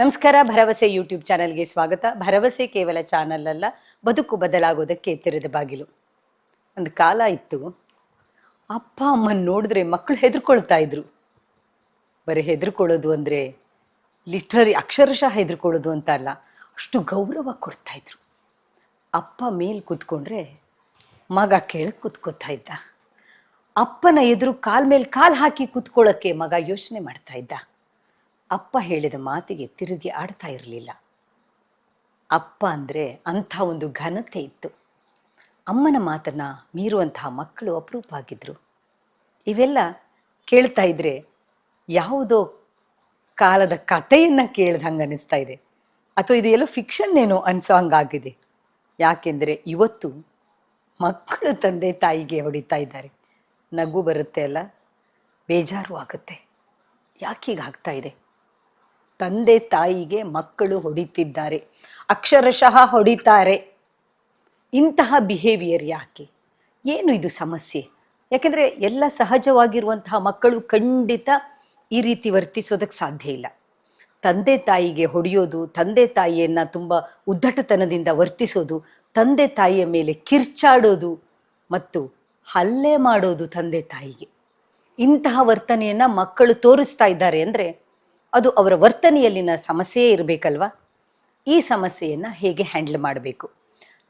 ನಮಸ್ಕಾರ, ಭರವಸೆ ಯೂಟ್ಯೂಬ್ ಚಾನಲ್ಗೆ ಸ್ವಾಗತ. ಭರವಸೆ ಕೇವಲ ಚಾನಲ್ ಅಲ್ಲ, ಬದುಕು ಬದಲಾಗೋದಕ್ಕೆ ತೆರೆದ ಬಾಗಿಲು. ಒಂದು ಕಾಲ ಇತ್ತು, ಅಪ್ಪ ಅಮ್ಮನ ನೋಡಿದ್ರೆ ಮಕ್ಕಳು ಹೆದರ್ಕೊಳ್ತಾ ಇದ್ರು. ಬರೀ ಹೆದರ್ಕೊಳ್ಳೋದು ಅಂದರೆ ಲಿಟ್ರರಿ ಅಕ್ಷರಶಃ ಹೆದರ್ಕೊಳ್ಳೋದು ಅಂತ ಅಲ್ಲ, ಅಷ್ಟು ಗೌರವ ಕೊಡ್ತಾ ಇದ್ರು. ಅಪ್ಪ ಮೇಲೆ ಕೂತ್ಕೊಂಡ್ರೆ ಮಗ ಕೆಳಗೆ ಕೂತ್ಕೋತಾ ಇದ್ದ. ಅಪ್ಪನ ಎದುರು ಕಾಲ್ ಮೇಲೆ ಕಾಲು ಹಾಕಿ ಕೂತ್ಕೊಳ್ಳೋಕ್ಕೆ ಮಗ ಯೋಚನೆ ಮಾಡ್ತಾ ಇದ್ದ. ಅಪ್ಪ ಹೇಳಿದ ಮಾತಿಗೆ ತಿರುಗಿ ಆಡ್ತಾ ಇರಲಿಲ್ಲ. ಅಪ್ಪ ಅಂದರೆ ಅಂಥ ಒಂದು ಘನತೆ ಇತ್ತು. ಅಮ್ಮನ ಮಾತನ್ನ ಮೀರುವಂತಹ ಮಕ್ಕಳು ಅಪರೂಪ ಆಗಿದ್ರು. ಇವೆಲ್ಲ ಕೇಳ್ತಾ ಇದ್ರೆ ಯಾವುದೋ ಕಾಲದ ಕಥೆಯನ್ನ ಕೇಳ್ದಂಗೆ ಅನಿಸ್ತಾ ಇದೆ. ಅಥವಾ ಇದು ಎಲ್ಲೋ ಫಿಕ್ಷನ್ ಅನಿಸೋ ಅನ್ಸೋ ಹಂಗಾಗಿದೆ. ಯಾಕೆಂದರೆ ಇವತ್ತು ಮಕ್ಕಳು ತಂದೆ ತಾಯಿಗೆ ಹೊಡಿತಾ ಇದ್ದಾರೆ. ನಗು ಬರುತ್ತೆ ಅಲ್ಲ? ಬೇಜಾರು ಆಗುತ್ತೆ. ಯಾಕೆ ಆಗ್ತಾ ಇದೆ? ತಂದೆ ತಾಯಿಗೆ ಮಕ್ಕಳು ಹೊಡಿತಿದ್ದಾರೆ. ಅಕ್ಷರಶಃ ಹೊಡಿತಾರೆ. ಇಂತಹ ಬಿಹೇವಿಯರ್ ಯಾಕೆ? ಏನು ಇದು ಸಮಸ್ಯೆ? ಯಾಕೆಂದರೆ ಎಲ್ಲ ಸಹಜವಾಗಿರುವಂತಹ ಮಕ್ಕಳು ಖಂಡಿತ ಈ ರೀತಿ ವರ್ತಿಸೋದಕ್ಕೆ ಸಾಧ್ಯ ಇಲ್ಲ. ತಂದೆ ತಾಯಿಗೆ ಹೊಡೆಯೋದು, ತಂದೆ ತಾಯಿಯನ್ನ ತುಂಬ ಉದ್ದಟತನದಿಂದ ವರ್ತಿಸೋದು, ತಂದೆ ತಾಯಿಯ ಮೇಲೆ ಕಿರ್ಚಾಡೋದು ಮತ್ತು ಹಲ್ಲೆ ಮಾಡೋದು ತಂದೆ ತಾಯಿಗೆ. ಇಂತಹ ವರ್ತನೆಯನ್ನ ಮಕ್ಕಳು ತೋರಿಸ್ತಾ ಇದ್ದಾರೆ ಅಂದರೆ ಅದು ಅವರ ವರ್ತನೆಯಲ್ಲಿನ ಸಮಸ್ಯೆಯೇ ಇರಬೇಕಲ್ವಾ? ಈ ಸಮಸ್ಯೆಯನ್ನು ಹೇಗೆ ಹ್ಯಾಂಡಲ್ ಮಾಡಬೇಕು?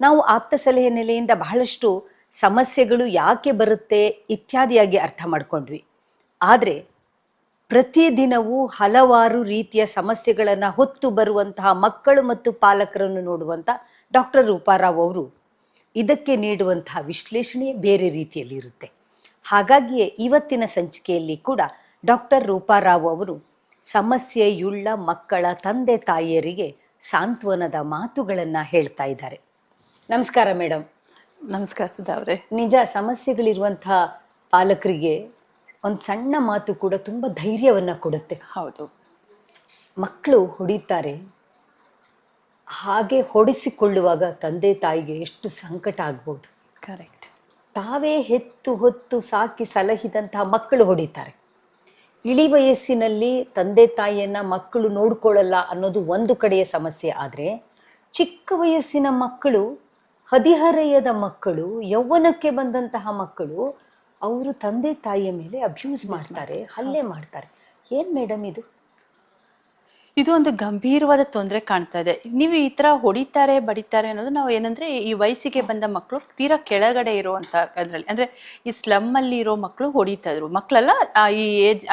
ನಾವು ಆಪ್ತ ಸಲಹೆ ನೆಲೆಯಿಂದ ಬಹಳಷ್ಟು ಸಮಸ್ಯೆಗಳು ಯಾಕೆ ಬರುತ್ತೆ ಇತ್ಯಾದಿಯಾಗಿ ಅರ್ಥ ಮಾಡಿಕೊಂಡ್ವಿ. ಆದರೆ ಪ್ರತಿದಿನವೂ ಹಲವಾರು ರೀತಿಯ ಸಮಸ್ಯೆಗಳನ್ನು ಹೊತ್ತು ಬರುವಂತಹ ಮಕ್ಕಳು ಮತ್ತು ಪಾಲಕರನ್ನು ನೋಡುವಂಥ ಡಾಕ್ಟರ್ ರೂಪಾರಾವ್ ಅವರು ಇದಕ್ಕೆ ನೀಡುವಂತಹ ವಿಶ್ಲೇಷಣೆ ಬೇರೆ ರೀತಿಯಲ್ಲಿ ಇರುತ್ತೆ ಹಾಗಾಗಿಯೇ ಇವತ್ತಿನ ಸಂಚಿಕೆಯಲ್ಲಿ ಕೂಡ ಡಾಕ್ಟರ್ ರೂಪಾರಾವ್ ಅವರು ಸಮಸ್ಯೆಯುಳ್ಳ ಮಕ್ಕಳ ತಂದೆ ತಾಯಿಯರಿಗೆ ಸಾಂತ್ವನದ ಮಾತುಗಳನ್ನು ಹೇಳ್ತಾ ಇದ್ದಾರೆ. ನಮಸ್ಕಾರ ಮೇಡಮ್ ನಮಸ್ಕಾರ ಸುಧಾ ಅವರೇ. ನಿಜ ಸಮಸ್ಯೆಗಳಿರುವಂತಹ ಪಾಲಕರಿಗೆ ಒಂದು ಸಣ್ಣ ಮಾತು ಕೂಡ ತುಂಬ ಧೈರ್ಯವನ್ನು ಕೊಡುತ್ತೆ. ಹೌದು. ಮಕ್ಕಳು ಹೊಡಿತಾರೆ. ಹಾಗೆ ಹೊಡಿಸಿಕೊಳ್ಳುವಾಗ ತಂದೆ ತಾಯಿಗೆ ಎಷ್ಟು ಸಂಕಟ ಆಗ್ಬೋದು. ಕರೆಕ್ಟ್ ತಾವೇ ಹೆತ್ತು ಹೊತ್ತು ಸಾಕಿ ಸಲಹಿದಂತಹ ಮಕ್ಕಳು ಹೊಡಿತಾರೆ. ಇಳಿ ವಯಸ್ಸಿನಲ್ಲಿ ತಂದೆ ತಾಯಿಯನ್ನ ಮಕ್ಕಳು ನೋಡ್ಕೊಳ್ಳಲ್ಲ ಅನ್ನೋದು ಒಂದು ಕಡೆಯ ಸಮಸ್ಯೆ ಆದರೆ ಚಿಕ್ಕ ವಯಸ್ಸಿನ ಮಕ್ಕಳು ಹದಿಹರೆಯದ ಮಕ್ಕಳು ಯೌವನಕ್ಕೆ ಬಂದಂತಹ ಮಕ್ಕಳು ಅವರು ತಂದೆ ತಾಯಿಯ ಮೇಲೆ ಅಬ್ಯೂಸ್ ಮಾಡ್ತಾರೆ ಹಲ್ಲೆ ಮಾಡ್ತಾರೆ. ಏನ್ ಮೇಡಮ್ ಇದು? ಇದು ಒಂದು ಗಂಭೀರವಾದ ತೊಂದರೆ ಕಾಣ್ತಾ ಇದೆ. ನೀವು ಈ ತರ ಹೊಡಿತಾರೆ, ಬಡಿತಾರೆ ಅನ್ನೋದು ನಾವು ಏನಂದ್ರೆ ಈ ವಯಸ್ಸಿಗೆ ಬಂದ ಮಕ್ಕಳು ತೀರಾ ಕೆಳಗಡೆ ಇರುವಂತ ಅದ್ರಲ್ಲಿ. ಅಂದ್ರೆ ಈ ಸ್ಲಮ್ ಅಲ್ಲಿ ಇರೋ ಮಕ್ಕಳು ಹೊಡಿತಾ ಇದ್ರು. ಮಕ್ಕಳೆಲ್ಲ ಈ ಏಜ್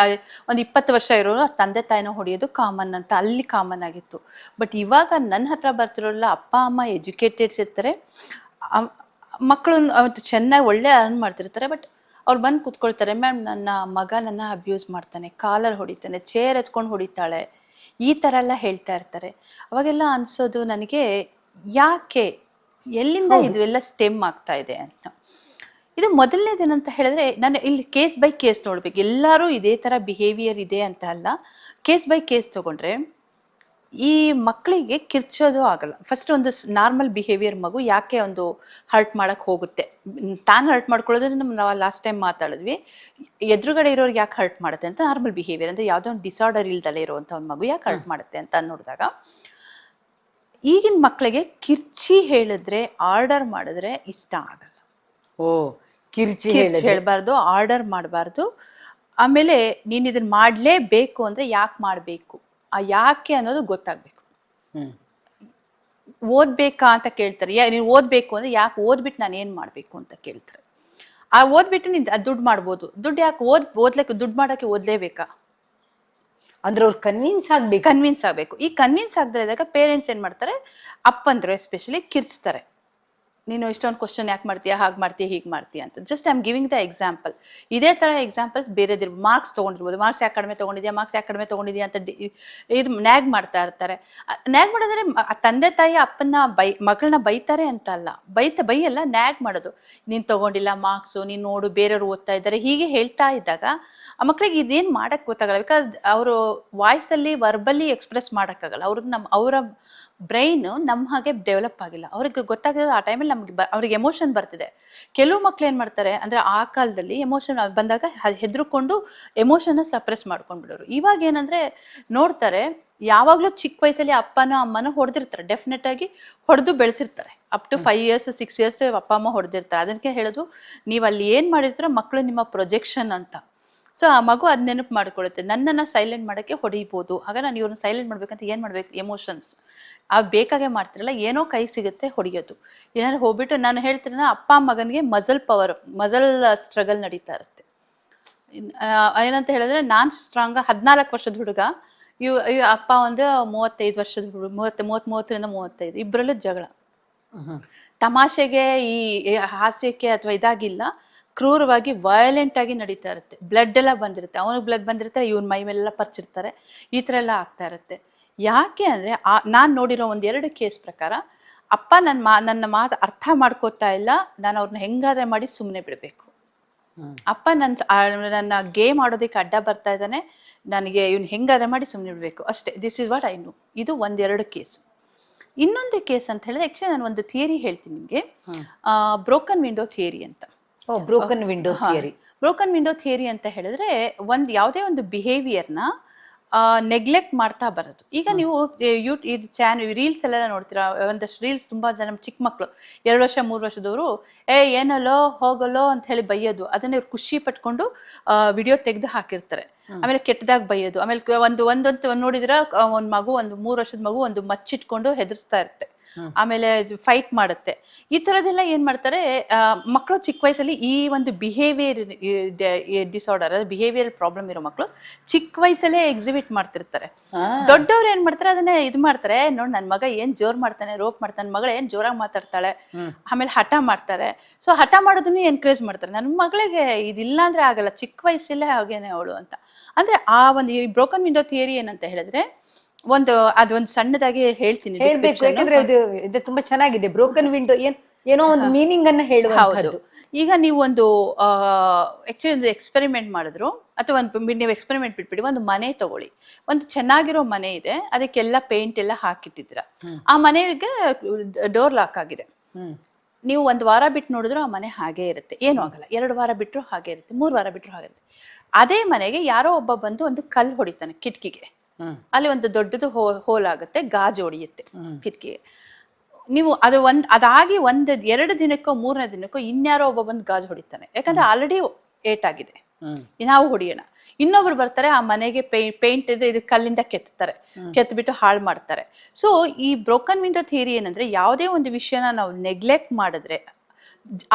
ಒಂದು ಇಪ್ಪತ್ತು ವರ್ಷ ಇರೋರು ತಂದೆ ತಾಯಿನ ಹೊಡೆಯೋದು ಕಾಮನ್ ಅಂತ, ಅಲ್ಲಿ ಕಾಮನ್ ಆಗಿತ್ತು. ಬಟ್ ಇವಾಗ ನನ್ನ ಹತ್ರ ಬರ್ತಿರೋಲ್ಲ ಅಪ್ಪ, ಅಮ್ಮ ಎಜುಕೇಟೆಡ್ಸ್ ಇರ್ತಾರೆ. ಮಕ್ಕಳು ಚೆನ್ನಾಗಿ ಒಳ್ಳೆ ಅರ್ನ್ ಮಾಡ್ತಿರ್ತಾರೆ ಬಟ್ ಅವ್ರು ಬಂದು ಕೂತ್ಕೊಳ್ತಾರೆ, ಮ್ಯಾಮ್ ನನ್ನ ಮಗ ನನ್ನ ಅಬ್ಯೂಸ್ ಮಾಡ್ತಾನೆ, ಕಾಲರ್ ಹೊಡಿತಾನೆ ಚೇರ್ ಎತ್ಕೊಂಡು ಹೊಡಿತಾಳೆ ಈ ಥರ ಎಲ್ಲ ಹೇಳ್ತಾ ಇರ್ತಾರೆ. ಅವಾಗೆಲ್ಲ ಅನ್ಸೋದು ನನಗೆ ಯಾಕೆ ಎಲ್ಲಿಂದ ಇದು ಎಲ್ಲ ಸ್ಟೆಮ್ ಆಗ್ತಾ ಇದೆ ಅಂತ. ಇದು ಮೊದಲನೇದೇನಂತ ಹೇಳಿದ್ರೆ ನಾನು ಇಲ್ಲಿ ಕೇಸ್ ಬೈ ಕೇಸ್ ನೋಡ್ಬೇಕು. ಎಲ್ಲರೂ ಇದೇ ಥರ ಬಿಹೇವಿಯರ್ ಇದೆ ಅಂತ ಅಲ್ಲ. ಕೇಸ್ ಬೈ ಕೇಸ್ ತಗೊಂಡ್ರೆ ಈ ಮಕ್ಕಳಿಗೆ ಕಿರ್ಚೋದು ಆಗಲ್ಲ. ಫಸ್ಟ್ ಒಂದು ನಾರ್ಮಲ್ ಬಿಹೇವಿಯರ್ ಮಗು ಯಾಕೆ ಒಂದು ಹರ್ಟ್ ಮಾಡಕ್ ಹೋಗುತ್ತೆ? ತಾನು ಹರ್ಟ್ ಮಾಡ್ಕೊಳ್ಳೋದ್ರೆ ನಾವು ಲಾಸ್ಟ್ ಟೈಮ್ ಮಾತಾಡಿದ್ವಿ. ಎದುರುಗಡೆ ಇರೋರ್ಗೆ ಯಾಕೆ ಹರ್ಟ್ ಮಾಡುತ್ತೆ ಅಂತ ನಾರ್ಮಲ್ ಬಿಹೇವಿಯರ್ ಅಂದ್ರೆ ಯಾವುದೋ ಒಂದು ಡಿಸಾರ್ಡರ್ ಇಲ್ದಲೇ ಇರುವಂತ ಒಂದು ಮಗು ಯಾಕೆ ಹರ್ಟ್ ಮಾಡುತ್ತೆ ಅಂತ ನೋಡಿದಾಗ ಈಗಿನ ಮಕ್ಕಳಿಗೆ ಕಿರ್ಚಿ ಹೇಳಿದ್ರೆ ಆರ್ಡರ್ ಮಾಡಿದ್ರೆ ಇಷ್ಟ ಆಗಲ್ಲ. ಓ ಕಿರ್ಚಿ ಹೇಳ್ಬಾರ್ದು ಆರ್ಡರ್ ಮಾಡಬಾರ್ದು. ಆಮೇಲೆ ನೀನು ಇದನ್ನ ಮಾಡಲೇಬೇಕು ಅಂದ್ರೆ ಯಾಕೆ ಮಾಡ್ಬೇಕು? ಆ ಯಾಕೆ ಅನ್ನೋದು ಗೊತ್ತಾಗ್ಬೇಕು. ಓದ್ಬೇಕಾ ಅಂತ ಕೇಳ್ತಾರೆ. ಯಾ ನೀನು ಓದ್ಬೇಕು ಅಂದ್ರೆ ಯಾಕೆ ಓದ್ಬಿಟ್ಟು ನಾನು ಏನ್ ಮಾಡ್ಬೇಕು ಅಂತ ಕೇಳ್ತಾರೆ. ಆ ಓದ್ಬಿಟ್ಟು ನೀನ್ ದುಡ್ಡು ಮಾಡ್ಬೋದು. ದುಡ್ಡು ಯಾಕೆ ಓದ್ ಓದ್ಲಿಕ್ಕೆ ದುಡ್ಡು ಮಾಡಕ್ಕೆ ಓದ್ಲೇಬೇಕಾ? ಅಂದ್ರೆ ಅವ್ರು ಕನ್ವಿನ್ಸ್ ಆಗ್ಬೇಕು. ಕನ್ವಿನ್ಸ್ ಆಗಬೇಕು. ಈ ಕನ್ವಿನ್ಸ್ ಆಗದೇ ಇದ್ದಾಗ ಪೇರೆಂಟ್ಸ್ ಏನ್ ಮಾಡ್ತಾರೆ? ಅಪ್ಪಂದ್ರು ಎಸ್ಪೆಷಲಿ ಕಿರ್ಚ್ತಾರೆ. ನೀನು ಇಷ್ಟೊಂದು ಕ್ವಶನ್ ಯಾಕೆ ಮಾಡ್ತೀಯಾ, ಹಾಗೆ ಮಾಡ್ತೀಯ, ಹೀಗೆ ಮಾಡ್ತೀಯ ಅಂತ. Just I am giving the example ಇದೇ ಥರ ಎಕ್ಸಾಂಪಲ್ಸ್ ಬೇರೆದಿರ್ ಮಾರ್ಕ್ಸ್ ತೊಗೊಂಡಿರ್ಬೋದು. ಮಾರ್ಕ್ಸ್ ಯಾಕೆ ಕಡಿಮೆ ತೊಗೊಂಡಿದ್ಯಾ ಮಾರ್ಕ್ಸ್ ಯಾಕೆ ಕಡಿಮೆ ತೊಗೊಂಡಿದ್ಯಾ ಅಂತ ಇದು ನ್ಯಾಗ್ ಮಾಡ್ತಾ ಇರ್ತಾರೆ. ನ್ಯಾಗ್ ಮಾಡಿದ್ರೆ ತಂದೆ, ತಾಯಿ ಅಪ್ಪನ ಬೈ ಮಗಳನ್ನ ಬೈತಾರೆ ಅಂತ ಅಲ್ಲ ಬೈತ, ಬೈಯಲ್ಲ, ನ್ಯಾಗ್ ಮಾಡೋದು. ನೀನು ತಗೊಂಡಿಲ್ಲ ಮಾರ್ಕ್ಸು ನೀನು ನೋಡು, ಬೇರೆಯವರು ಓದ್ತಾ ಇದ್ದಾರೆ, ಹೀಗೆ ಹೇಳ್ತಾ ಇದ್ದಾಗ ಆ ಮಕ್ಳಿಗೆ ಇದೇನು ಮಾಡೋಕ್ಕೆ ಗೊತ್ತಾಗಲ್ಲ. ಬಿಕಾಸ್ ಅವರು ವಾಯ್ಸಲ್ಲಿ ವರ್ಬಲಿ ಎಕ್ಸ್ಪ್ರೆಸ್ ಮಾಡೋಕ್ಕಾಗಲ್ಲ ಅವ್ರದ್ದು ನಮ್ಮ ಅವರ ಬ್ರೈನ್ ನಮ್ಮ ಹಾಗೆ ಡೆವಲಪ್ ಆಗಿಲ್ಲ. ಅವ್ರಿಗೆ ಗೊತ್ತಾಗಿರೋದು ಆ ಟೈಮಲ್ಲಿ ನಮ್ಗೆ ಬ ಅವ್ರಿಗೆ ಎಮೋಷನ್ ಬರ್ತಿದೆ. ಕೆಲವು ಮಕ್ಳು ಏನು ಮಾಡ್ತಾರೆ ಅಂದರೆ ಆ ಕಾಲದಲ್ಲಿ ಎಮೋಷನ್ ಬಂದಾಗ ಹೆದರ್ಕೊಂಡು ಎಮೋಷನ್ನ ಸಪ್ರೆಸ್ ಮಾಡ್ಕೊಂಡ್ಬಿಡೋರು. ಇವಾಗ ಏನಂದರೆ ನೋಡ್ತಾರೆ ಯಾವಾಗಲೂ ಚಿಕ್ಕ ವಯಸ್ಸಲ್ಲಿ ಅಪ್ಪನ ಅಮ್ಮನ ಹೊಡೆದಿರ್ತಾರೆ. ಡೆಫಿನೆಟ್ ಆಗಿ ಹೊಡೆದು ಬೆಳೆಸಿರ್ತಾರೆ. Up to five years six years ಅಪ್ಪ ಅಮ್ಮ ಹೊಡೆದಿರ್ತಾರೆ. ಅದಕ್ಕೆ ಹೇಳೋದು ನೀವು ಅಲ್ಲಿ ಏನು ಮಾಡಿರ್ತೀರೋ ಮಕ್ಕಳು ನಿಮ್ಮ ಪ್ರೊಜೆಕ್ಷನ್ ಅಂತ. ಸೊ ಆ ಮಗು ಅದ್ ನೆನಪು ಮಾಡ್ಕೊಳ್ಳುತ್ತೆ ನನ್ನನ್ನು ಸೈಲೆಂಟ್ ಮಾಡೋಕ್ಕೆ ಹೊಡಿಬೋದು. ಆಗ ನಾನು ಇವ್ರನ್ನ ಸೈಲೆಂಟ್ ಮಾಡ್ಬೇಕಂತ ಏನು ಮಾಡ್ಬೇಕು? ಎಮೋಷನ್ಸ್ ಆ ಬೇಕಾಗೆ ಮಾಡ್ತಿರಲ್ಲ ಏನೋ ಕೈ ಸಿಗುತ್ತೆ ಹೊಡಿಯೋದು. ಏನಾದ್ರು ಹೋಗ್ಬಿಟ್ಟು ನಾನು ಹೇಳ್ತೀನ ಅಪ್ಪ ಮಗನಿಗೆ ಮಜಲ್ ಪವರ್ ಮಜಲ್ ಸ್ಟ್ರಗಲ್ ನಡೀತಾ ಇರುತ್ತೆ. ಏನಂತ ಹೇಳಿದ್ರೆ ನಾನ್ ಸ್ಟ್ರಾಂಗ್ ಹದಿನಾಲ್ಕು ವರ್ಷದ ಹುಡುಗ ಇವ್ ಅಪ್ಪ ಒಂದು ಮೂವತ್ತೈದು ವರ್ಷದ ಹುಡುಗ ಮೂವತ್ತ ಮೂವತ್ ಮೂವತ್ತರಿಂದ ಮೂವತ್ತೈದು ಇಬ್ಬರಲ್ಲೂ ಜಗಳ. ತಮಾಷೆಗೆ ಈ ಈ ಹಾಸ್ಯಕ್ಕೆ ಅಥವಾ ಇದಾಗಿಲ್ಲ ಕ್ರೂರವಾಗಿ ವಯಲೆಂಟ್ ಆಗಿ ನಡೀತಾ ಇರುತ್ತೆ. ಬ್ಲಡ್ ಎಲ್ಲ ಬಂದಿರುತ್ತೆ. ಅವನಿಗೆ ಬ್ಲಡ್ ಬಂದಿರುತ್ತೆ ಇವನ್ ಮೈ ಮೇಲೆಲ್ಲ ಪರ್ಚಿರ್ತಾರೆ. ಈ ತರ ಎಲ್ಲ ಆಗ್ತಾ ಇರುತ್ತೆ. ಯಾಕೆ ಅಂದ್ರೆ ಆ ನಾನು ನೋಡಿರೋ ಒಂದ್ ಎರಡು ಕೇಸ್ ಪ್ರಕಾರ ಅಪ್ಪ ನನ್ನ ಮಾ ನನ್ನ ಮಾತು ಅರ್ಥ ಮಾಡ್ಕೋತಾ ಇಲ್ಲ ನಾನು ಅವ್ರನ್ನ ಹೆಂಗಾದ್ರೆ ಮಾಡಿ ಸುಮ್ಮನೆ ಬಿಡಬೇಕು. ಅಪ್ಪ ನನ್ನ ನನ್ನ ಗೇಮ್ ಆಡೋದಕ್ಕೆ ಅಡ್ಡ ಬರ್ತಾ ಇದ್ದಾನೆ ನನಗೆ ಇವ್ನು ಹೆಂಗಾದ್ರೆ ಮಾಡಿ ಸುಮ್ಮನೆ ಬಿಡಬೇಕು. ಅಷ್ಟೇ this is what I know ಇದು ಒಂದೆರಡು ಕೇಸ್. ಇನ್ನೊಂದು ಕೇಸ್ ಅಂತ ಹೇಳಿದ್ರೆ ಆಕ್ಚುಲಿ ನಾನು ಒಂದು ಥಿಯರಿ ಹೇಳ್ತೀನಿ ನಿಮಗೆ. ಬ್ರೋಕನ್ ವಿಂಡೋ ಥಿಯರಿ ಅಂತ. Broken window theory broken window theory ಅಂತ ಹೇಳಿದ್ರೆ ಒಂದು ಯಾವುದೇ ಒಂದು ಬಿಹೇವಿಯರ್ನ ನೆಗ್ಲೆಕ್ಟ್ ಮಾಡ್ತಾ ಬರೋದು. ಈಗ ನೀವು ಯೂ ಇದು ಚಾನ್ ರೀಲ್ಸ್ ಎಲ್ಲ ನೋಡ್ತೀರಾ? ಒಂದಷ್ಟು ರೀಲ್ಸ್ ತುಂಬಾ ಜನ ಚಿಕ್ಕ ಮಕ್ಕಳು ಎರಡು ವರ್ಷ ಮೂರು ವರ್ಷದವರು ಏ ಏನಲ್ಲೋ ಹೋಗಲ್ಲೋ ಅಂತ ಹೇಳಿ ಬೈಯೋದು. ಅದನ್ನ ಇವ್ರು ಖುಷಿ ಪಟ್ಕೊಂಡು ವಿಡಿಯೋ ತೆಗೆದು ಹಾಕಿರ್ತಾರೆ. ಆಮೇಲೆ ಕೆಟ್ಟದಾಗ ಬೈಯೋದು. ಆಮೇಲೆ ಒಂದು ಒಂದೊಂದು ನೋಡಿದ್ರ ಒಂದು ಮಗು ಒಂದು ಮೂರು ವರ್ಷದ ಮಗು ಒಂದು ಮಚ್ಚಿಟ್ಕೊಂಡು ಹೆದರ್ಸ್ತಾ ಇರುತ್ತೆ. ಆಮೇಲೆ ಫೈಟ್ ಮಾಡುತ್ತೆ. ಈ ತರದೆಲ್ಲ ಏನ್ ಮಾಡ್ತಾರೆ ಮಕ್ಕಳು ಚಿಕ್ಕ ವಯಸ್ಸಲ್ಲಿ ಈ ಒಂದು ಬಿಹೇವಿಯರ್ ಡಿಸಾರ್ಡರ್ ಬಿಹೇವಿಯರ್ ಪ್ರಾಬ್ಲಮ್ ಇರೋ ಮಕ್ಕಳು ಚಿಕ್ಕ ವಯಸ್ಸಲ್ಲೇ ಎಕ್ಸಿಬಿಟ್ ಮಾಡ್ತಿರ್ತಾರೆ. ದೊಡ್ಡವ್ರು ಏನ್ ಮಾಡ್ತಾರೆ ಅದನ್ನ ಇದು ಮಾಡ್ತಾರೆ ನೋಡ್ ನನ್ ಮಗ ಏನ್ ಜೋರ್ ಮಾಡ್ತಾನೆ ರೋಪ್ ಮಾಡ್ತಾನೆ ಮಗಳ ಏನ್ ಜೋರಾಗಿ ಮಾತಾಡ್ತಾಳೆ ಆಮೇಲೆ ಹಠ ಮಾಡ್ತಾರೆ. ಸೊ ಹಠ ಮಾಡೋದನ್ನು ಎನ್ಕರೇಜ್ ಮಾಡ್ತಾರೆ. ನನ್ನ ಮಗಳಿಗೆ ಇದಿಲ್ಲ ಅಂದ್ರೆ ಆಗಲ್ಲ ಚಿಕ್ಕ ವಯಸ್ಸಲ್ಲೇ ಹಾಗೇನೆ ಅವಳು ಅಂತ. ಅಂದ್ರೆ ಆ ಒಂದು ಈ ಬ್ರೋಕನ್ ವಿಂಡೋ ಥಿಯರಿ ಏನಂತ ಹೇಳಿದ್ರೆ ಒಂದು ಅದೊಂದು ಸಣ್ಣದಾಗಿ ಹೇಳ್ತೀನಿ ಹೇಳ್ಬೇಕು description. ಯಾಕಂದ್ರೆ ಇದು ಇದು ತುಂಬಾ ಚೆನ್ನಾಗಿದೆ. ಬ್ರೋಕನ್ ವಿಂಡೋ ಏನ್ ಏನೋ ಒಂದು ಮೀನಿಂಗ್ ಅನ್ನ ಹೌದು. ಹೇಳುವಂತದ್ದು ಈಗ ನೀವು ಒಂದು ಆಕ್ಚುಲಿ ಒಂದು ಎಕ್ಸ್ಪೆರಿಮೆಂಟ್ ಮಾಡಿದ್ರು ಅಥವಾ ಒಂದು ಬಿ- ನೀವು ಎಕ್ಸ್ಪೆರಿಮೆಂಟ್ ಬಿಟ್ಬಿಡಿ ಒಂದು ಮನೆ ತಗೊಳ್ಳಿ. ಒಂದು ಚೆನ್ನಾಗಿರೋ ಮನೆ ಇದೆ ಅದಕ್ಕೆಲ್ಲ ಪೇಂಟ್ ಎಲ್ಲ ಹಾಕಿಟ್ಟಿದ್ರ. ಆ ಮನೆಗೆ ಡೋರ್ ಲಾಕ್ ಆಗಿದೆ. ಹ್ಮ್. ನೀವು ಒಂದು ವಾರ ಬಿಟ್ಟು ನೋಡಿದ್ರು ಆ ಮನೆ ಹಾಗೆ ಇರುತ್ತೆ. ಏನೂ ಆಗಲ್ಲ. ಎರಡು ವಾರ ಬಿಟ್ಟರು ಹಾಗೆ ಇರುತ್ತೆ. ಮೂರು ವಾರ ಬಿಟ್ಟರು ಹಾಗೆ ಇರುತ್ತೆ. ಅದೇ ಮನೆಗೆ ಯಾರೋ ಒಬ್ಬ ಬಂದು ಒಂದು ಕಲ್ಲು ಹೊಡಿತಾನೆ ಕಿಟಕಿಗೆ. ಅಲ್ಲಿ ಒಂದು ದೊಡ್ಡದು ಹೋಲ್ ಆಗುತ್ತೆ ಗಾಜು ಹೊಡಿಯುತ್ತೆ ಕಿಟಕಿ. ನೀವು ಅದು ಒಂದ್ ಅದಾಗಿ ಒಂದ್ ಎರಡು ದಿನಕ್ಕೋ ಮೂರನೇ ದಿನಕ್ಕೋ ಇನ್ಯಾರೋ ಒಬ್ಬ ಬಂದು ಗಾಜು ಹೊಡಿತಾನೆ. ಯಾಕಂದ್ರೆ ಆಲ್ರೆಡಿ ಏಟ್ ಆಗಿದೆ ನಾವು ಹೊಡಿಯೋಣ. ಇನ್ನೊಬ್ರು ಬರ್ತಾರೆ ಆ ಮನೆಗೆ ಪೇಂಟ್ ಇದು ಇದು ಕಲ್ಲಿಂದ ಕೆತ್ತಾರೆ. ಕೆತ್ಬಿಟ್ಟು ಹಾಳು ಮಾಡ್ತಾರೆ. ಸೊ ಈ ಬ್ರೋಕನ್ ವಿಂಡೋ ಥಿಯರಿ ಏನಂದ್ರೆ ಯಾವುದೇ ಒಂದು ವಿಷಯನ ನಾವು ನೆಗ್ಲೆಕ್ಟ್ ಮಾಡಿದ್ರೆ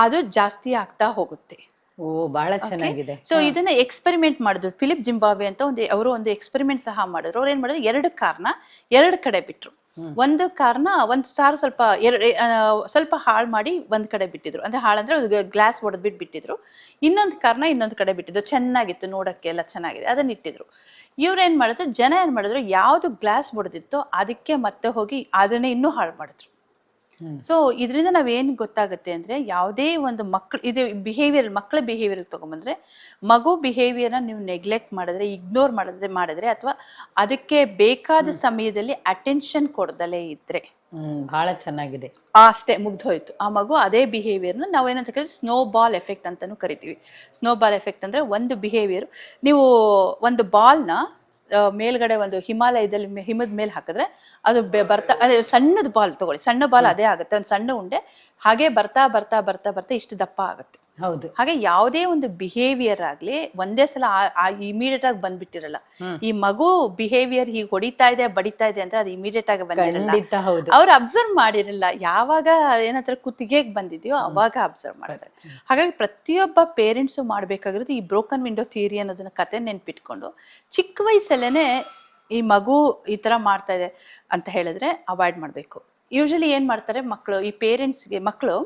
ಅದು ಜಾಸ್ತಿ ಆಗ್ತಾ ಹೋಗುತ್ತೆ. ಓ ಬಹಳ ಚೆನ್ನಾಗಿದೆ. ಸೊ ಇದನ್ನ ಎಕ್ಸ್ಪೆರಿಮೆಂಟ್ ಮಾಡಿದ್ರು. ಫಿಲಿಪ್ ಜಿಂಬಾವೆ ಅಂತ ಒಂದು ಅವರು ಒಂದು ಎಕ್ಸ್ಪೆರಿಮೆಂಟ್ ಸಹ ಮಾಡಿದ್ರು. ಅವ್ರು ಏನ್ ಮಾಡಿದ್ರು? ಎರಡು ಕಾರ್ನ ಎರಡು ಕಡೆ ಬಿಟ್ರು. ಒಂದು ಕಾರ್ನ ಒಂದು ಸ್ಟಾರ್ ಸ್ವಲ್ಪ ಎರಡು ಸ್ವಲ್ಪ ಹಾಳು ಮಾಡಿ ಒಂದ್ ಕಡೆ ಬಿಟ್ಟಿದ್ರು. ಅಂದ್ರೆ ಹಾಳಂದ್ರೆ ಗ್ಲಾಸ್ ಹೊಡೆದ್ಬಿಟ್ಟು ಬಿಟ್ಟಿದ್ರು. ಇನ್ನೊಂದು ಕಾರ್ನ ಇನ್ನೊಂದು ಕಡೆ ಬಿಟ್ಟಿದ್ರು. ಚೆನ್ನಾಗಿತ್ತು ನೋಡಕ್ಕೆ ಎಲ್ಲ ಚೆನ್ನಾಗಿದೆ. ಅದನ್ನ ಇಟ್ಟಿದ್ರು. ಇವ್ರು ಏನ್ ಮಾಡಿದ್ರು? ಜನ ಏನ್ ಮಾಡಿದ್ರು? ಯಾವ್ದು ಗ್ಲಾಸ್ ಒಡೆದಿತ್ತು ಅದಕ್ಕೆ ಮತ್ತೆ ಹೋಗಿ ಅದನ್ನೇ ಇನ್ನೂ ಹಾಳು ಮಾಡಿದ್ರು. ಸೊ ಇದರಿಂದ ನಾವೇನ್ ಗೊತ್ತಾಗುತ್ತೆ ಅಂದ್ರೆ ಯಾವುದೇ ಒಂದು ಮಕ್ಳು ಇದು ಬಿಹೇವಿಯರ್ ಮಕ್ಕಳ ಬಿಹೇವಿಯರ್ ತಗೊಂಬಂದ್ರೆ ಮಗು ಬಿಹೇವಿಯರ್ನ ನೀವು ನೆಗ್ಲೆಕ್ಟ್ ಮಾಡಿದ್ರೆ ಇಗ್ನೋರ್ ಮಾಡಿದ್ರೆ ಮಾಡಿದ್ರೆ ಅಥವಾ ಅದಕ್ಕೆ ಬೇಕಾದ ಸಮಯದಲ್ಲಿ ಅಟೆನ್ಷನ್ ಕೊಡ್ದಲೇ ಇದ್ರೆ. ಬಹಳ ಚೆನ್ನಾಗಿದೆ. ಅಷ್ಟೇ ಅಷ್ಟೇ ಮುಗ್ದೋಯ್ತು. ಆ ಮಗು ಅದೇ ಬಿಹೇವಿಯರ್ನ ನಾವೇನಂತ ಕೇಳಿದ್ರೆ ಸ್ನೋ ಬಾಲ್ ಎಫೆಕ್ಟ್ ಅಂತಾನು ಕರಿತೀವಿ. ಸ್ನೋ ಬಾಲ್ ಎಫೆಕ್ಟ್ ಅಂದ್ರೆ ಒಂದು ಬಿಹೇವಿಯರ್ ನೀವು ಒಂದು ಬಾಲ್ನ ಮೇಲ್ಗಡೆ ಒಂದು ಹಿಮಾಲಯದಲ್ಲಿ ಹಿಮದ ಮೇಲೆ ಹಾಕಿದ್ರೆ ಅದು ಬರ್ತಾ ಅದೇ ಸಣ್ಣದ ಬಾಲ್ ತಗೊಳ್ಳಿ. ಸಣ್ಣ ಬಾಲ್ ಅದೇ ಆಗುತ್ತೆ. ಒಂದು ಸಣ್ಣ ಉಂಡೆ. ಹಾಗೆ ಬರ್ತಾ ಬರ್ತಾ ಬರ್ತಾ ಬರ್ತಾ ಇಷ್ಟು ದಪ್ಪ ಆಗುತ್ತೆ. ಹೌದು. ಹಾಗೆ ಯಾವುದೇ ಒಂದು ಬಿಹೇವಿಯರ್ ಆಗ್ಲಿ ಒಂದೇ ಸಲ ಇಮಿಡಿಯೇಟ್ ಆಗಿ ಬಂದ್ಬಿಟ್ಟಿರಲ್ಲ. ಈ ಮಗು ಬಿಹೇವಿಯರ್ ಹೀಗೆ ಹೊಡಿತಾ ಇದೆ ಬಡಿತಾ ಇದೆ ಅಂತ ಅದು ಇಮಿಡಿಯೇಟ್ ಆಗಿ ಬಂದಿರಲ್ಲ. ಅವ್ರು ಅಬ್ಸರ್ವ್ ಮಾಡಿರಲ್ಲ. ಯಾವಾಗ ಏನಂತಾರೆ ಕುತ್ತಿಗೆಗೆ ಬಂದಿದೆಯೋ ಅವಾಗ ಅಬ್ಸರ್ವ್ ಮಾಡಿದ್ರೆ ಹಾಗಾಗಿ ಪ್ರತಿಯೊಬ್ಬ ಪೇರೆಂಟ್ಸು ಮಾಡ್ಬೇಕಾಗಿರೋದು ಈ ಬ್ರೋಕನ್ ವಿಂಡೋ ಥಿಯರಿ ಅನ್ನೋದನ್ನ ಕತೆ ನೆನ್ಪಿಟ್ಕೊಂಡು ಚಿಕ್ಕ ವಯಸ್ಸಲ್ಲೇನೆ ಈ ಮಗು ಈ ತರ ಮಾಡ್ತಾ ಇದೆ ಅಂತ ಹೇಳಿದ್ರೆ ಅವಾಯ್ಡ್ ಮಾಡಬೇಕು. ಯೂಶಲಿ ಏನ್ ಮಾಡ್ತಾರೆ ಮಕ್ಕಳು ಈ ಪೇರೆಂಟ್ಸ್ಗೆ ಮಕ್ಕಳು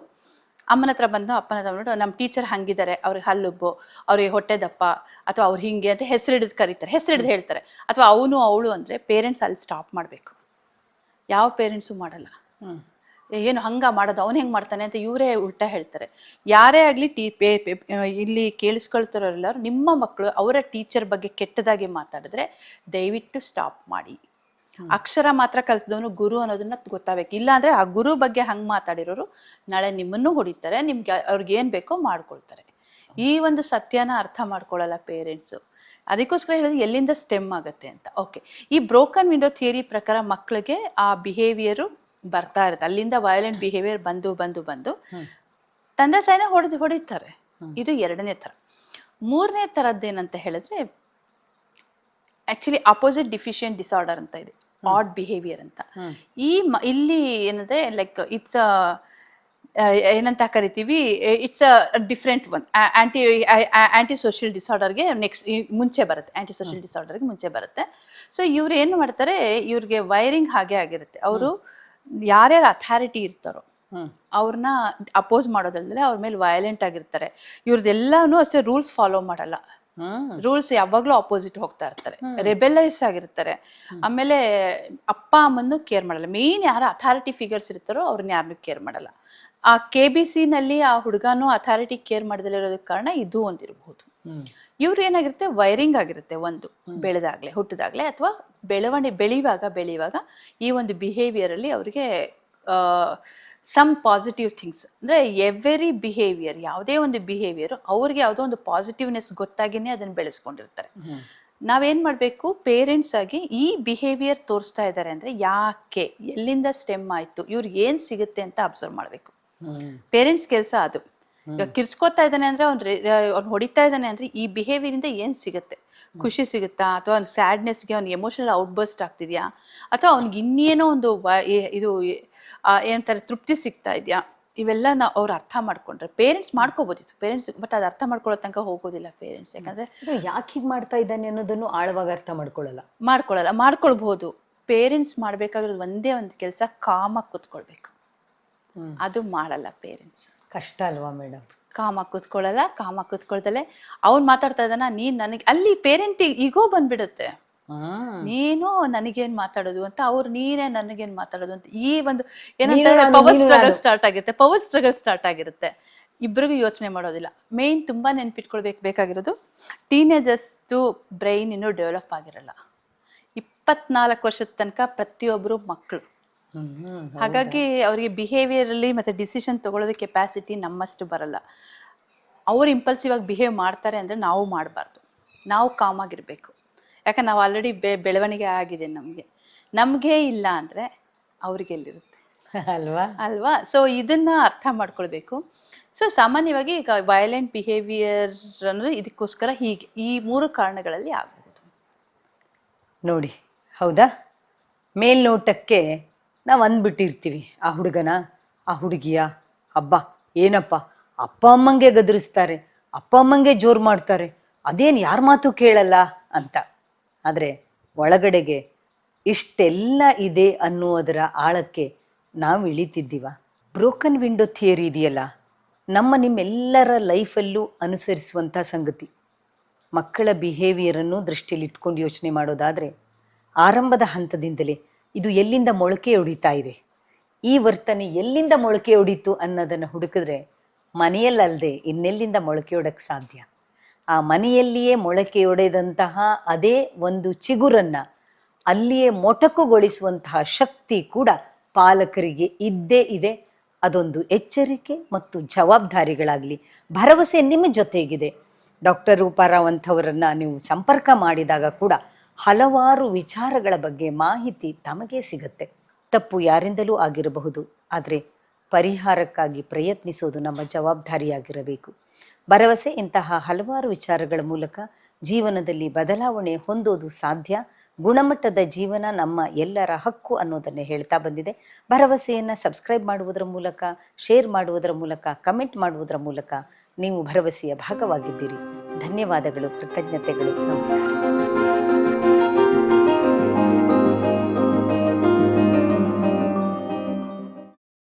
ಅಮ್ಮನ ಹತ್ರ ಬಂದು ಅಪ್ಪನ ಹತ್ರ ಬಂದ್ಬಿಟ್ಟು ನಮ್ಮ ಟೀಚರ್ ಹಂಗಿದ್ದಾರೆ ಅವ್ರಿಗೆ ಹಲ್ಲುಬ್ಬು ಅವ್ರಿಗೆ ಹೊಟ್ಟೆ ದಪ್ಪ ಅಥವಾ ಅವ್ರು ಹಿಂಗೆ ಅಂತ ಹೆಸರು ಹಿಡಿದು ಕರೀತಾರೆ ಹೆಸರು ಹಿಡಿದು ಹೇಳ್ತಾರೆ. ಅಥವಾ ಅವನು ಅವಳು ಅಂದರೆ ಪೇರೆಂಟ್ಸ್ ಅಲ್ಲಿ ಸ್ಟಾಪ್ ಮಾಡಬೇಕು. ಯಾವ ಪೇರೆಂಟ್ಸು ಮಾಡಲ್ಲ. ಏನು ಹಂಗ ಮಾಡೋದು ಅವ್ನು ಹೆಂಗೆ ಮಾಡ್ತಾನೆ ಅಂತ ಇವರೇ ಉಲ್ಟಾ ಹೇಳ್ತಾರೆ. ಯಾರೇ ಆಗಲಿ ಟೀ ಪೇ- ಇಲ್ಲಿ ಕೇಳಿಸ್ಕೊಳ್ತಿರೋರೆಲ್ಲರೂ ನಿಮ್ಮ ಮಕ್ಕಳು ಅವರ ಟೀಚರ್ ಬಗ್ಗೆ ಕೆಟ್ಟದಾಗಿ ಮಾತಾಡಿದ್ರೆ ದಯವಿಟ್ಟು ಸ್ಟಾಪ್ ಮಾಡಿ. ಅಕ್ಷರ ಮಾತ್ರ ಕಲಿಸಿದವನು ಗುರು ಅನ್ನೋದನ್ನ ಗೊತ್ತಾಗಬೇಕು. ಇಲ್ಲಾಂದ್ರೆ ಆ ಗುರು ಬಗ್ಗೆ ಹಂಗ್ ಮಾತಾಡಿರೋರು ನಾಳೆ ನಿಮ್ಮನ್ನು ಹೊಡಿತಾರೆ ನಿಮ್ಗೆ ಅವ್ರಿಗೆ ಏನ್ ಬೇಕೋ ಮಾಡ್ಕೊಳ್ತಾರೆ. ಈ ಒಂದು ಸತ್ಯನ ಅರ್ಥ ಮಾಡ್ಕೊಳ್ಳಲ್ಲ ಪೇರೆಂಟ್ಸು ಅದಕ್ಕೋಸ್ಕರ ಹೇಳಿದ್ರೆ ಎಲ್ಲಿಂದ ಸ್ಟೆಮ್ ಆಗುತ್ತೆ ಅಂತ. ಓಕೆ ಈ ಬ್ರೋಕನ್ ವಿಂಡೋ ಥಿಯರಿ ಪ್ರಕಾರ ಮಕ್ಕಳಿಗೆ ಆ ಬಿಹೇವಿಯರು ಬರ್ತಾ ಇರುತ್ತೆ. ಅಲ್ಲಿಂದ ವಯೋಲೆಂಟ್ ಬಿಹೇವಿಯರ್ ಬಂದು ಬಂದು ಬಂದು. ತಂದೆ ತಾಯಿನೇ ಹೊಡೆದು ಹೊಡಿತಾರೆ. ಇದು ಎರಡನೇ ಥರ. ಮೂರನೇ ಥರದ್ದೇನಂತ ಹೇಳಿದ್ರೆ ಆಕ್ಚುಲಿ ಅಪೋಸಿಟ್ ಡಿಫಿಷಿಯಂಟ್ ಡಿಸಾರ್ಡರ್ ಅಂತ ಇದೆ. ಆಡ್ ಬಿಹೇವಿಯರ್ ಅಂತ. ಈ ಇಲ್ಲಿ ಏನಂದ್ರೆ ಲೈಕ್ ಇಟ್ಸ್ ಏನಂತ ಕರಿತೀವಿ it's a different one anti anti social ಡಿಸಾರ್ಡರ್ಗೆ next ಮುಂಚೆ ಬರುತ್ತೆ. ಆಂಟಿ ಸೋಷಿಯಲ್ ಡಿಸಾರ್ಡರ್ಗೆ ಮುಂಚೆ ಬರುತ್ತೆ. ಸೊ ಇವ್ರು ಏನು ಮಾಡ್ತಾರೆ ಇವ್ರಿಗೆ ವೈರಿಂಗ್ ಹಾಗೆ ಆಗಿರುತ್ತೆ. ಅವರು ಯಾರ್ಯಾರು ಅಥಾರಿಟಿ ಇರ್ತಾರೋ. ಅವ್ರನ್ನ ಅಪೋಸ್ ಮಾಡೋದಲ್ಲದೆ ಅವ್ರ ಮೇಲೆ ವಯಲೆಂಟ್ ಆಗಿರ್ತಾರೆ. ಇವ್ರದ್ದೆಲ್ಲಾನು ಅಷ್ಟೇ ರೂಲ್ಸ್ ಫಾಲೋ ಮಾಡಲ್ಲ. ರೂಲ್ಸ್ ಯಾವಾಗ್ಲೂ ಅಪೋಸಿಟ್ ಹೋಗ್ತಾ ಇರ್ತಾರೆ. ರೆಬೆಲೈಸ್ ಆಗಿರ್ತಾರೆ. ಆಮೇಲೆ ಅಪ್ಪ ಅಮ್ಮನ್ನು ಕೇರ್ ಮಾಡಲ್ಲ. ಮೇನ್ ಯಾರು ಅಥಾರಿಟಿ ಫಿಗರ್ಸ್ ಇರ್ತಾರೋ ಅವ್ರನ್ನ ಯಾರನ್ನೂ ಕೇರ್ ಮಾಡಲ್ಲ. ಆ ಕೆ ಬಿ ಸಿ ನಲ್ಲಿ ಆ ಹುಡುಗನೂ ಅಥಾರಿಟಿ ಕೇರ್ ಮಾಡದಲ್ಲಿರೋದಕ್ಕೆ ಕಾರಣ ಇದು ಒಂದಿರಬಹುದು. ಇವ್ರು ಏನಾಗಿರುತ್ತೆ? ವೈರಿಂಗ್ ಆಗಿರುತ್ತೆ ಒಂದು. ಬೆಳೆದಾಗ್ಲೆ ಹುಟ್ಟಿದಾಗ್ಲೆ ಅಥವಾ ಬೆಳವಣಿಗೆ ಬೆಳೆಯುವಾಗ ಬೆಳೆಯುವಾಗ ಈ ಒಂದು ಬಿಹೇವಿಯರ್ ಅಲ್ಲಿ ಅವರಿಗೆ ಸಮ್ ಪಾಸಿಟಿವ್ ಥಿಂಗ್ಸ್ ಅಂದ್ರೆ ಎವ್ರಿ ಬಿಹೇವಿಯರ್ ಯಾವುದೇ ಒಂದು ಬಿಹೇವಿಯರ್ ಅವ್ರಿಗೆ ಯಾವುದೋ ಒಂದು ಪಾಸಿಟಿವ್ನೆಸ್ ಗೊತ್ತಾಗಿನೇ ಅದನ್ನ ಬೆಳೆಸ್ಕೊಂಡಿರ್ತಾರೆ. ನಾವೇನು ಮಾಡ್ಬೇಕು? ಪೇರೆಂಟ್ಸ್ ಆಗಿ ಈ ಬಿಹೇವಿಯರ್ ತೋರಿಸ್ತಾ ಇದ್ದಾರೆ ಅಂದ್ರೆ ಯಾಕೆ? ಎಲ್ಲಿಂದ ಸ್ಟೆಮ್ ಆಯ್ತು? ಇವ್ರಿಗೆ ಏನ್ ಸಿಗುತ್ತೆ ಅಂತ ಅಬ್ಸರ್ವ್ ಮಾಡ್ಬೇಕು. ಪೇರೆಂಟ್ಸ್ ಕೆಲಸ ಅದು. ಇವಾಗ ಕಿರ್ಚ್ಕೋತಾ ಇದ್ದಾನೆ ಅಂದ್ರೆ ಅವ್ನು ಅವ್ನು ಹೊಡಿತಾ ಇದ್ದಾನೆ ಅಂದ್ರೆ ಈ ಬಿಹೇವಿಯರ್ ಇಂದ ಏನ್ ಸಿಗುತ್ತೆ? ಖುಷಿ ಸಿಗುತ್ತಾ? ಅಥವಾ ಅವ್ನ ಸ್ಯಾಡ್ನೆಸ್ಗೆ ಅವ್ನ ಎಮೋಷನಲ್ ಔಟ್ಬರ್ಸ್ಟ್ ಆಗ್ತಿದ್ಯಾ? ಅಥವಾ ಅವ್ನಿಗೆ ಇನ್ನೇನೋ ಒಂದು ಇದು ಏನಂತಾರೆ ತೃಪ್ತಿ ಸಿಗ್ತಾ ಇದೆಯಾ? ಇವೆಲ್ಲ ನಾವು ಅವ್ರು ಅರ್ಥ ಮಾಡ್ಕೊಂಡ್ರೆ. ಪೇರೆಂಟ್ಸ್ ಮಾಡ್ಕೋಬೋದಿತ್ತು ಪೇರೆಂಟ್ಸ್ ಬಟ್ ಅದು ಅರ್ಥ ಮಾಡ್ಕೊಳ್ಳೋ ತನಕ ಹೋಗೋದಿಲ್ಲ ಪೇರೆಂಟ್ಸ್. ಯಾಕಂದ್ರೆ ಯಾಕೆ ಹೀಗೆ ಮಾಡ್ತಾ ಇದ್ದಾನೆ ಅನ್ನೋದನ್ನು ಆಳವಾಗಿ ಅರ್ಥ ಮಾಡ್ಕೊಳ್ಳಲ್ಲ. ಮಾಡ್ಕೊಳ್ಳಲ್ಲ ಮಾಡ್ಕೊಳ್ಬಹುದು ಪೇರೆಂಟ್ಸ್ ಮಾಡ್ಬೇಕಾಗಿರೋದು ಒಂದೇ ಒಂದು ಕೆಲಸ ಕಾಮಾಗಿ ಕೂತ್ಕೊಳ್ಬೇಕು. ಅದು ಮಾಡಲ್ಲ ಪೇರೆಂಟ್ಸ್. ಕಷ್ಟ ಅಲ್ವಾ ಮೇಡಮ್? ಕಾಮ ಕೂತ್ಕೊಳ್ಳಲ್ಲ ಕಾಮ ಕೂತ್ಕೊಳ್ದಲೆ. ಅವ್ನು ಮಾತಾಡ್ತಾ ಇದ್ದಾನ ನೀನ್ ನನಗೆ ಅಲ್ಲಿ ಪೇರೆಂಟ್ ಈಗೋ ಬಂದ್ಬಿಡುತ್ತೆ. ನೀನು ನನಗೇನ್ ಮಾತಾಡೋದು ಅಂತ ಅವ್ರು ನೀನೇ ನನಗೇನ್ ಮಾತಾಡೋದು ಅಂತ ಈ ಒಂದು ಏನಂತಾರೆ ಪವರ್ ಸ್ಟ್ರಗಲ್. ಸ್ಟಾರ್ಟ್ ಆಗಿರುತ್ತೆ ಪವರ್ ಸ್ಟ್ರಗಲ್ ಸ್ಟಾರ್ಟ್ ಆಗಿರುತ್ತೆ. ಇಬ್ಬರಿಗೂ ಯೋಚನೆ ಮಾಡೋದಿಲ್ಲ. ಮೇನ್ ತುಂಬಾ ನೆನ್ಪಿಟ್ಕೊಳ್ಬೇಕು ಬೇಕಾಗಿರೋದು ಟೀನೇಜರ್ಸ್ ಬ್ರೈನ್ ಇನ್ನೂ ಡೆವಲಪ್ ಆಗಿರಲ್ಲ. ಇಪ್ಪತ್ನಾಲ್ಕು ವರ್ಷದ ತನಕ ಪ್ರತಿಯೊಬ್ಬರು ಮಕ್ಕಳು ಹಾಗಾಗಿ ಅವರಿಗೆ ಬಿಹೇವಿಯರ್ ಅಲ್ಲಿ ಮತ್ತೆ ಡಿಸಿಷನ್ ತಗೊಳ್ಳೋದಕ್ಕೆ ಕೆಪಾಸಿಟಿ ನಮ್ಮಷ್ಟು ಬರಲ್ಲ. ಅವ್ರು ಇಂಪಲ್ಸಿವ್ ಆಗಿ ಬಿಹೇವ್ ಮಾಡ್ತಾರೆ ಅಂದ್ರೆ ನಾವು ಮಾಡಬಾರ್ದು. ನಾವು ಕಾಮ್ ಆಗಿರ್ಬೇಕು. ಯಾಕಂದ್ರೆ ನಾವು ಆಲ್ರೆಡಿ ಬೆಳವಣಿಗೆ ಆಗಿದೆ ನಮಗೆ. ನಮಗೆ ಇಲ್ಲ ಅಂದ್ರೆ ಅವ್ರಿಗೆ ಎಲ್ಲಿರುತ್ತೆ? ಅಲ್ವಾ? ಅಲ್ವಾ? ಸೊ ಇದನ್ನ ಅರ್ಥ ಮಾಡ್ಕೊಳ್ಬೇಕು. ಸೊ ಸಾಮಾನ್ಯವಾಗಿ ಈಗ ವಯಲೆಂಟ್ ಬಿಹೇವಿಯರ್ ಅನ್ನೋದು ಇದಕ್ಕೋಸ್ಕರ ಹೀಗೆ ಈ ಮೂರು ಕಾರಣಗಳಲ್ಲಿ ಆಗಬಹುದು ನೋಡಿ ಹೌದಾ? ಮೇಲ್ನೋಟಕ್ಕೆ ನಾವು ಅಂದ್ಬಿಟ್ಟಿರ್ತೀವಿ, ಆ ಹುಡುಗನ, ಆ ಹುಡುಗಿಯ ಹಬ್ಬ ಏನಪ್ಪ? ಅಪ್ಪ ಅಮ್ಮಂಗೆ ಗದರಿಸ್ತಾರೆ, ಅಪ್ಪ ಅಮ್ಮಂಗೆ ಜೋರು ಮಾಡ್ತಾರೆ, ಅದೇನು ಯಾರ ಮಾತು ಕೇಳಲ್ಲ? ಅಂತ. ಆದರೆ ಒಳಗಡೆಗೆ ಇಷ್ಟೆಲ್ಲ ಇದೆ ಅನ್ನುವುದರ ಆಳಕ್ಕೆ ನಾವು ಇಳಿತಿದ್ದೀವ. ಬ್ರೋಕನ್ ವಿಂಡೋ ಥಿಯರಿ ಇದೆಯಲ್ಲ, ನಮ್ಮ ನಿಮ್ಮೆಲ್ಲರ ಲೈಫಲ್ಲೂ ಅನುಸರಿಸುವಂಥ ಸಂಗತಿ. ಮಕ್ಕಳ ಬಿಹೇವಿಯರನ್ನು ದೃಷ್ಟಿಯಲ್ಲಿಟ್ಕೊಂಡು ಯೋಚನೆ ಮಾಡೋದಾದರೆ, ಆರಂಭದ ಹಂತದಿಂದಲೇ ಇದು ಎಲ್ಲಿಂದ ಮೊಳಕೆ ಹೊಡಿತಾ ಇದೆ? ಈ ವರ್ತನೆ ಎಲ್ಲಿಂದ ಮೊಳಕೆ ಹೊಡಿತು ಅನ್ನೋದನ್ನು ಹುಡುಕಿದ್ರೆ ಮನೆಯಲ್ಲದೆ ಇನ್ನೆಲ್ಲಿಂದ ಮೊಳಕೆ ಹೊಡಕ್ಕೆ ಸಾಧ್ಯ? ಆ ಮನೆಯಲ್ಲಿಯೇ ಮೊಳಕೆ ಒಡೆದಂತಹ ಅದೇ ಒಂದು ಚಿಗುರನ್ನು ಅಲ್ಲಿಯೇ ಮೊಟಕುಗೊಳಿಸುವಂತಹ ಶಕ್ತಿ ಕೂಡ ಪಾಲಕರಿಗೆ ಇದ್ದೇ ಇದೆ. ಅದೊಂದು ಎಚ್ಚರಿಕೆ ಮತ್ತು ಜವಾಬ್ದಾರಿಗಳಾಗಲಿ. ಭರವಸೆ ನಿಮ್ಮ ಜೊತೆಗಿದೆ. ಡಾಕ್ಟರ್ ರೂಪಾರಾವ್ ಅಂಥವರನ್ನ ನೀವು ಸಂಪರ್ಕ ಮಾಡಿದಾಗ ಕೂಡ ಹಲವಾರು ವಿಚಾರಗಳ ಬಗ್ಗೆ ಮಾಹಿತಿ ತಮಗೆ ಸಿಗುತ್ತೆ. ತಪ್ಪು ಯಾರಿಂದಲೂ ಆಗಿರಬಹುದು, ಆದರೆ ಪರಿಹಾರಕ್ಕಾಗಿ ಪ್ರಯತ್ನಿಸೋದು ನಮ್ಮ ಜವಾಬ್ದಾರಿಯಾಗಿರಬೇಕು. ಭರವಸೆ ಇಂತಹ ಹಲವಾರು ವಿಚಾರಗಳ ಮೂಲಕ ಜೀವನದಲ್ಲಿ ಬದಲಾವಣೆ ಹೊಂದೋದು ಸಾಧ್ಯ. ಗುಣಮಟ್ಟದ ಜೀವನ ನಮ್ಮ ಎಲ್ಲರ ಹಕ್ಕು ಅನ್ನೋದನ್ನೇ ಹೇಳ್ತಾ ಬಂದಿದೆ. ಭರವಸೆಯನ್ನು ಸಬ್ಸ್ಕ್ರೈಬ್ ಮಾಡುವುದರ ಮೂಲಕ, ಶೇರ್ ಮಾಡುವುದರ ಮೂಲಕ, ಕಮೆಂಟ್ ಮಾಡುವುದರ ಮೂಲಕ ನೀವು ಭರವಸೆಯ ಭಾಗವಾಗಿದ್ದೀರಿ. ಧನ್ಯವಾದಗಳು, ಕೃತಜ್ಞತೆಗಳು. ನಮಸ್ಕಾರ.